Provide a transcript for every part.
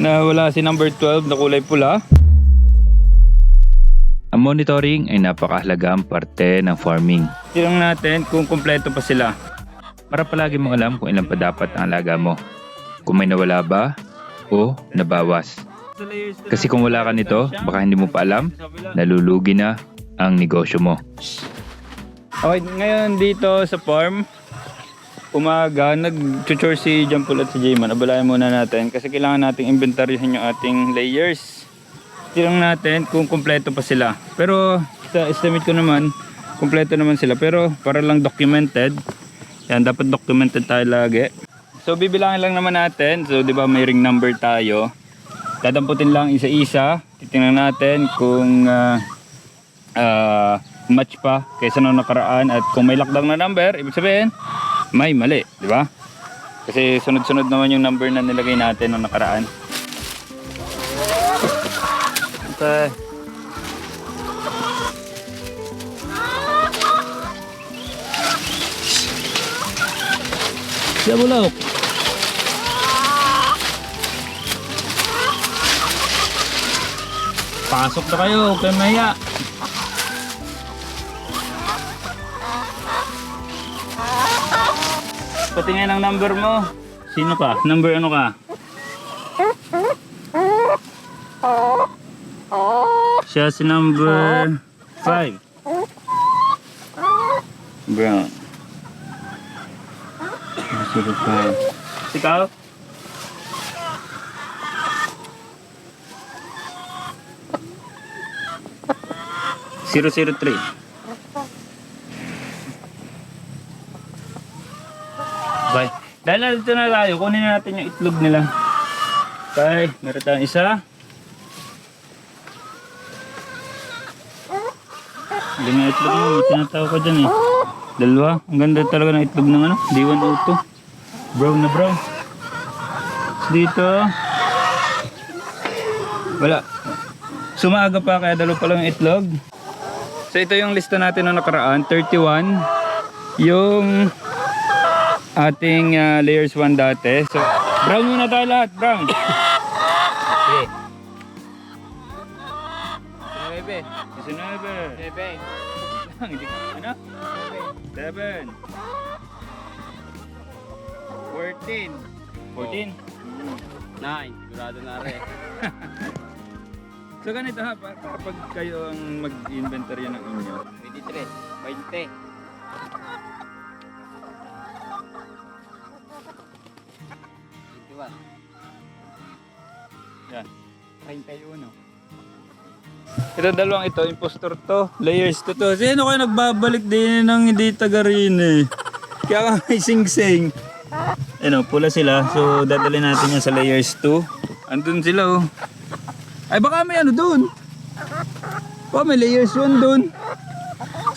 na wala si number 12 na kulay pula. Ang monitoring ay napakahalagang parte ng farming Tingnan natin kung kumpleto pa sila. para palagi mo alam kung ilan pa dapat ang alaga mo. Kung may nawala ba o nabawas. Kasi kung wala ka nito, baka hindi mo pa alam, nalulugi na ang negosyo mo. Okay, ngayon dito sa farm, umaga, nag-chore si Jampul at si Jayman. Abalayan muna natin kasi kailangan nating inventaryohin yung ating layers. Tingnan natin kung kumpleto pa sila. Pero sa estimate ko naman, kumpleto naman sila. Pero para lang documented, yan, dapat documented tayo lagi. So bibilangin lang naman natin. So 'di ba may ring number tayo. Dadamputin lang isa-isa. Titingnan natin kung ah, ah, match pa kaysa nung nakaraan at kung may lockdown na number, ibig sabihin may mali, di ba? Kasi sunod-sunod naman yung number na nilagay natin nung nakaraan. Okay. Sabulok. Pasok na kayo, huwag kayong mahiya. Patingin ang number mo. Sino ka? Number ano ka? Siya si number 5. Brown. Zero five. Ikaw? Zero zero three. Dahil nandito na tayo, kunin na natin yung itlog nila. Okay, meron tayong isa. Hindi nga itlog mo, may tinatawag ko dyan eh. Dalawa, ang ganda talaga ng itlog ng ano, D102. Brown na brown. Dito, wala. Sumaga pa kaya dalawa pa lang yung itlog. So ito yung lista natin ng nakaraan, 31. Yung ating ah, layers 1 dati. So, brown muna tayo lahat, brown. Sige. Nueve. 19. Nueve. Hindi ano? 7. 14. 14. Nine. Sigurado na rin. So ganito ha, para pag kayo ang mag-inventory ng inyo. 23. 20. Twenty-one. Yan. 31. Ito dalawang ito, impostor to. Layers to to. Sino kayo nagbabalik din ng hindi taga rin eh. Kaya ka may sing-sing. Ano, pula sila. So, dadalhin natin yan sa layers 2. Andun sila oh. Ay, baka may ano dun. Baka may layers 1 dun.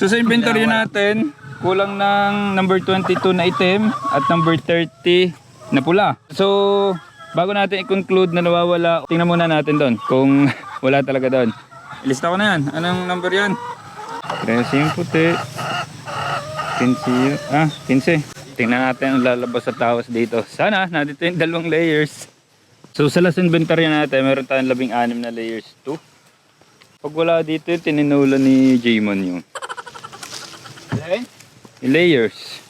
So, sa inventory natin, kulang ng number 22 na item at number 30 na pula. So, bago natin i-conclude na nawawala, tingnan muna natin doon kung wala talaga doon. Ilista ko na yan. Anong number yan? 13 yung puti. 15 yung, ah, 15. Tingnan natin ang lalabas sa tawas dito. Sana, nandito yung dalawang layers. So sa last inventory natin, meron tayong labing anim na layers 2. Pag wala dito, tininulan ni Jaymon yun. Yung layers.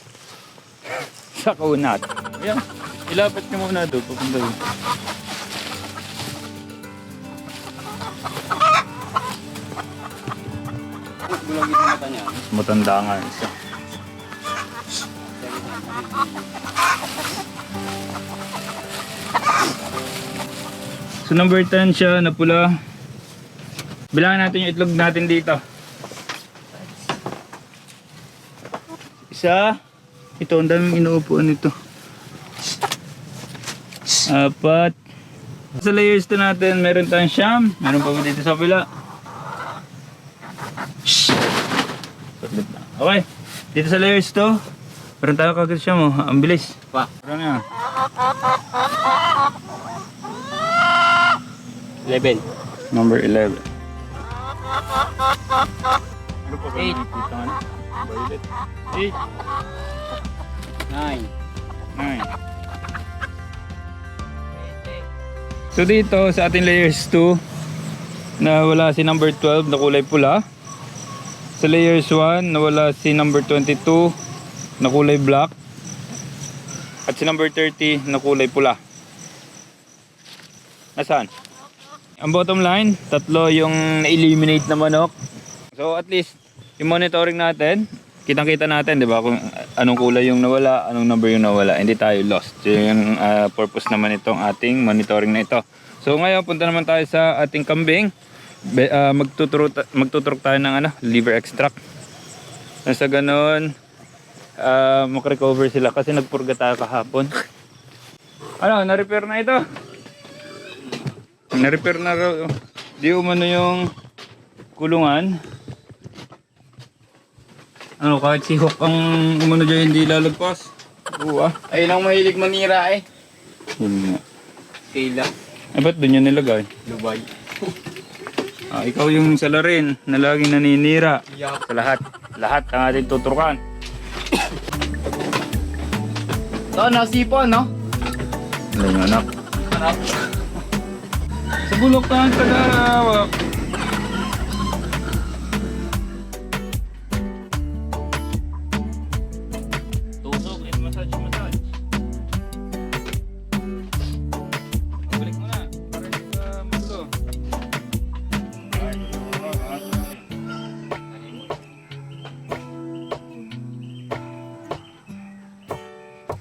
sa kunat. Ayan. Ilapat niyo muna doon. Papunta doon. Bulag ito mata niya. Matanda nga isa. So number 10 siya na pula. Bilangin natin yung itlog natin dito. Isa. Ito, ang daming inuupuan nito. Apat. Sa layers to natin, meron tayong siyam. Meron pa ba dito sa pila? Okay. Dito sa layers to, meron tayo kagad siya mo. Ang bilis. Pa. Ano na yan? Eleven. Number 11. Ano pa ba Eight. nakikita nga na? Violet. 8, Nine. 9, So dito sa ating layers 2 na wala si number 12 na kulay pula. Sa layers 1 na wala si number 22 na kulay black. At si number 30 na kulay pula. Nasaan? Ang bottom line, tatlo yung na-eliminate na manok. So at least, yung monitoring natin, kitang-kita natin, di ba, kung anong kulay yung nawala, anong number yung nawala. Hindi tayo lost. Yun yung ah, purpose naman itong ating monitoring na ito. So ngayon, punta naman tayo sa ating kambing. Be, ah, magtuturo, ta- magtuturok tayo ng ano, liver extract. Nang sa ganun, ah, makrecover sila kasi nagpurga tayo kahapon. Ano, na-repair na ito? Na-repair na raw. Di umano yung kulungan. Ano, kahit si Hawk ang umano dyan hindi lalagpas. Oo ah. Ayun ang mahilig manira eh. Yun nga. Kayla. Eh, ba't doon yun nilagay? Dubai. Ah, ikaw yung salarin na laging naninira. Yak. Sa lahat. Lahat ang ating tuturukan. Ito, nasipo, no? Wala yung anak. Sarap. Sa bulok na ang tagawak.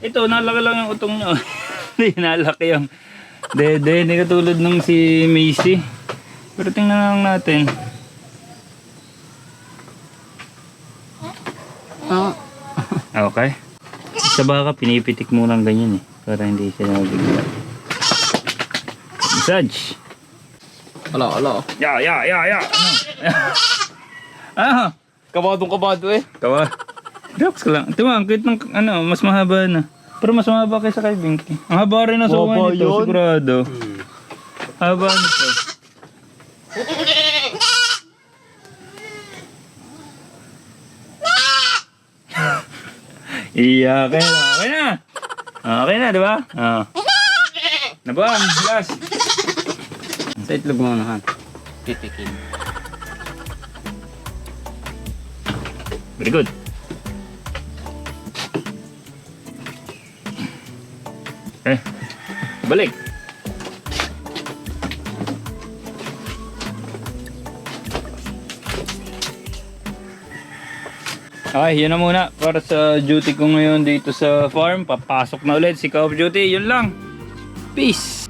Ito, nalaki lang yung utong nyo. Hindi, nalaki yung dede. Hindi katulad ng si Macy. Pero tingnan na lang natin. Ah. Okay. Sa baka, pinipitik mo lang ganyan eh. Para hindi siya nabigla. Massage. Ala, ala. Ya, ya, ya, ya. Ano? ah, Kabadong kabado eh. tawa. Ka lang. Ito ang cute ng ano, mas mahaba na. Pero mas mahaba kaysa kay Binky. Ang haba rin suwan Mahaba nito, yun. sigurado. Haba nito. Iya, okay na. Okay na. Okay na, di ba? Ah. Nabang, last. Sa itlog mo na, han. Titikin. Very good. Eh, balik. Ay, yun na muna para sa duty ko ngayon dito sa farm. Papasok na ulit si Call of Duty. Yun lang. Peace!